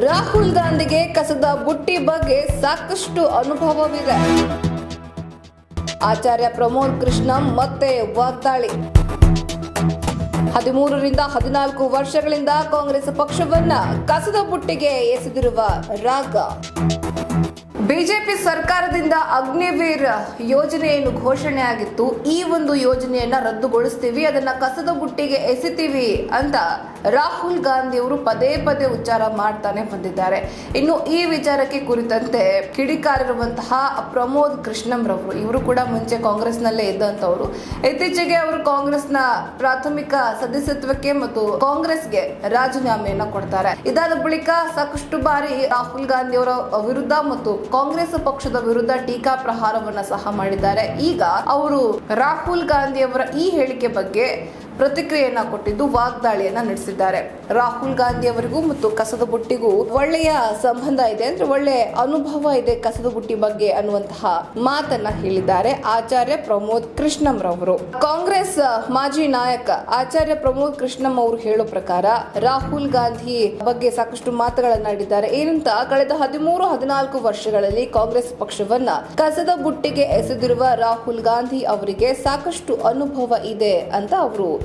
ರಾಹುಲ್ ಗಾಂಧಿಗೆ ಕಸದ ಬುಟ್ಟಿ ಬಗ್ಗೆ ಸಾಕಷ್ಟು ಅನುಭವವಿದೆ. ಆಚಾರ್ಯ ಪ್ರಮೋದ್ ಕೃಷ್ಣ ಮತ್ತೆ ವಾಗ್ದಾಳಿ. ಹದಿಮೂರರಿಂದ ಹದಿನಾಲ್ಕು ವರ್ಷಗಳಿಂದ ಕಾಂಗ್ರೆಸ್ ಪಕ್ಷವನ್ನ ಕಸದ ಬುಟ್ಟಿಗೆ ಎಸೆದಿರುವ ರಾಗ. ಬಿಜೆಪಿ ಸರ್ಕಾರದಿಂದ ಅಗ್ನಿವೀರ್ ಯೋಜನೆಯನ್ನು ಘೋಷಣೆ ಆಗಿತ್ತು. ಈ ಒಂದು ಯೋಜನೆಯನ್ನ ರದ್ದುಗೊಳಿಸ್ತೀವಿ, ಅದನ್ನ ಕಸದ ಬುಟ್ಟಿಗೆ ಎಸಿತೀವಿ ಅಂತ ರಾಹುಲ್ ಗಾಂಧಿಯವರು ಪದೇ ಪದೇ ಉಚ್ಚಾರ ಮಾಡ್ತಾನೆ ಬಂದಿದ್ದಾರೆ. ಇನ್ನು ಈ ವಿಚಾರಕ್ಕೆ ಕುರಿತಂತೆ ಕಿಡಿಕಾರಿರುವಂತಹ ಪ್ರಮೋದ್ ಕೃಷ್ಣಂ ರವರು, ಇವರು ಕೂಡ ಮುಂಚೆ ಕಾಂಗ್ರೆಸ್ನಲ್ಲೇ ಇದ್ದಂತವರು ಇತ್ತೀಚೆಗೆ ಅವರು ಕಾಂಗ್ರೆಸ್ನ ಪ್ರಾಥಮಿಕ ಸದಸ್ಯತ್ವಕ್ಕೆ ಮತ್ತು ಕಾಂಗ್ರೆಸ್ಗೆ ರಾಜೀನಾಮೆಯನ್ನ ಕೊಡ್ತಾರೆ. ಇದಾದ ಬಳಿಕ ಸಾಕಷ್ಟು ಬಾರಿ ರಾಹುಲ್ ಗಾಂಧಿ ಅವರ ವಿರುದ್ಧ ಮತ್ತು ಕಾಂಗ್ರೆಸ್ ಪಕ್ಷದ ವಿರುದ್ಧ ಟೀಕಾ ಪ್ರಹಾರವನ್ನ ಸಹ ಮಾಡಿದ್ದಾರೆ. ಈಗ ಅವರು ರಾಹುಲ್ ಗಾಂಧಿ ಅವರ ಈ ಹೇಳಿಕೆ ಬಗ್ಗೆ ಪ್ರತಿಕ್ರಿಯೆಯನ್ನ ಕೊಟ್ಟಿದ್ದು, ವಾಗ್ದಾಳಿಯನ್ನ ನಡೆಸಿದ್ದಾರೆ. ರಾಹುಲ್ ಗಾಂಧಿ ಅವರಿಗೂ ಮತ್ತು ಕಸದ ಬುಟ್ಟಿಗೂ ಒಳ್ಳೆಯ ಸಂಬಂಧ ಇದೆ ಅಂದ್ರೆ ಒಳ್ಳೆ ಅನುಭವ ಇದೆ ಕಸದ ಬುಟ್ಟಿ ಬಗ್ಗೆ ಅನ್ನುವಂತಹ ಮಾತನ್ನ ಹೇಳಿದ್ದಾರೆ ಆಚಾರ್ಯ ಪ್ರಮೋದ್ ಕೃಷ್ಣಂ ರವರು ಕಾಂಗ್ರೆಸ್ ಮಾಜಿ ನಾಯಕ ಆಚಾರ್ಯ ಪ್ರಮೋದ್ ಕೃಷ್ಣಂ ಅವರು ಹೇಳೋ ಪ್ರಕಾರ ರಾಹುಲ್ ಗಾಂಧಿ ಬಗ್ಗೆ ಸಾಕಷ್ಟು ಮಾತುಗಳನ್ನಾಡಿದ್ದಾರೆ ಏನಂತ, ಕಳೆದ ಹದಿಮೂರು, ಹದಿನಾಲ್ಕು ವರ್ಷಗಳಲ್ಲಿ ಕಾಂಗ್ರೆಸ್ ಪಕ್ಷವನ್ನ ಕಸದ ಬುಟ್ಟಿಗೆ ಎಸೆದಿರುವ ರಾಹುಲ್ ಗಾಂಧಿ ಅವರಿಗೆ ಸಾಕಷ್ಟು ಅನುಭವ ಇದೆ ಅಂತ ಅವರು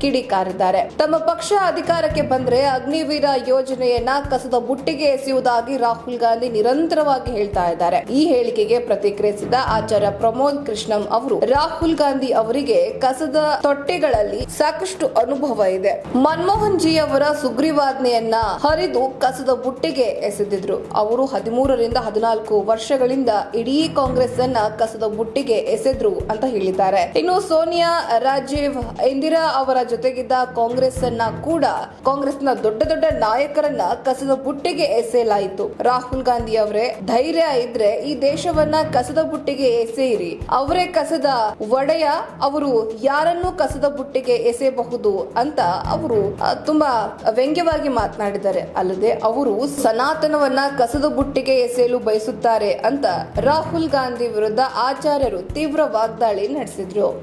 ಕಿಡಿಕಾರಿದ್ದಾರೆ. ತಮ್ಮ ಪಕ್ಷ ಅಧಿಕಾರಕ್ಕೆ ಬಂದ್ರೆ ಅಗ್ನಿವೀರ ಯೋಜನೆಯನ್ನ ಕಸದ ಬುಟ್ಟಿಗೆ ಎಸೆಯುವುದಾಗಿ ರಾಹುಲ್ ಗಾಂಧಿ ನಿರಂತರವಾಗಿ ಹೇಳ್ತಾ ಇದ್ದಾರೆ. ಈ ಹೇಳಿಕೆಗೆ ಪ್ರತಿಕ್ರಿಯಿಸಿದ ಆಚಾರ್ಯ ಪ್ರಮೋದ್ ಕೃಷ್ಣಂ ಅವರು, ರಾಹುಲ್ ಗಾಂಧಿ ಅವರಿಗೆ ಕಸದ ತೊಟ್ಟೆಗಳಲ್ಲಿ ಸಾಕಷ್ಟು ಅನುಭವ ಇದೆ. ಮನಮೋಹನ್ ಜಿ ಅವರ ಸುಗ್ರೀವಾಜ್ಞೆಯನ್ನ ಹರಿದು ಕಸದ ಬುಟ್ಟಿಗೆ ಎಸೆದಿದ್ರು. ಅವರು ಹದಿಮೂರರಿಂದ ಹದಿನಾಲ್ಕು ವರ್ಷಗಳಿಂದ ಇಡೀ ಕಾಂಗ್ರೆಸ್ ಅನ್ನ ಕಸದ ಬುಟ್ಟಿಗೆ ಎಸೆದ್ರು ಅಂತ ಹೇಳಿದ್ದಾರೆ. ಇನ್ನು ಸೋನಿಯಾ ರಾಜೀವ್, ಇಂದಿರಾ ಅವರ ಜೊತೆಗಿದ್ದ ಕಾಂಗ್ರೆಸ್ ಅನ್ನ ಕೂಡ ಕಾಂಗ್ರೆಸ್ನ ದೊಡ್ಡ ದೊಡ್ಡ ನಾಯಕರನ್ನ ಕಸದ ಬುಟ್ಟಿಗೆ ಎಸೆಯಲಾಯಿತು. ರಾಹುಲ್ ಗಾಂಧಿ ಅವರೇ, ಧೈರ್ಯ ಇದ್ರೆ ಈ ದೇಶವನ್ನ ಕಸದ ಬುಟ್ಟಿಗೆ ಎಸೆಯಿರಿ. ಅವರೇ ಕಸದ ಒಡೆಯ, ಅವರು ಯಾರನ್ನು ಕಸದ ಬುಟ್ಟಿಗೆ ಎಸೆಯಬಹುದು ಅಂತ ಅವರು ತುಂಬಾ ವ್ಯಂಗ್ಯವಾಗಿ ಮಾತನಾಡಿದ್ದಾರೆ. ಅಲ್ಲದೆ ಅವರು ಸನಾತನವನ್ನ ಕಸದ ಬುಟ್ಟಿಗೆ ಎಸೆಯಲು ಬಯಸುತ್ತಾರೆ ಅಂತ ರಾಹುಲ್ ಗಾಂಧಿ ವಿರುದ್ಧ ಆಚಾರ್ಯರು ತೀವ್ರ ವಾಗ್ದಾಳಿ ನಡೆಸಿದ್ರು.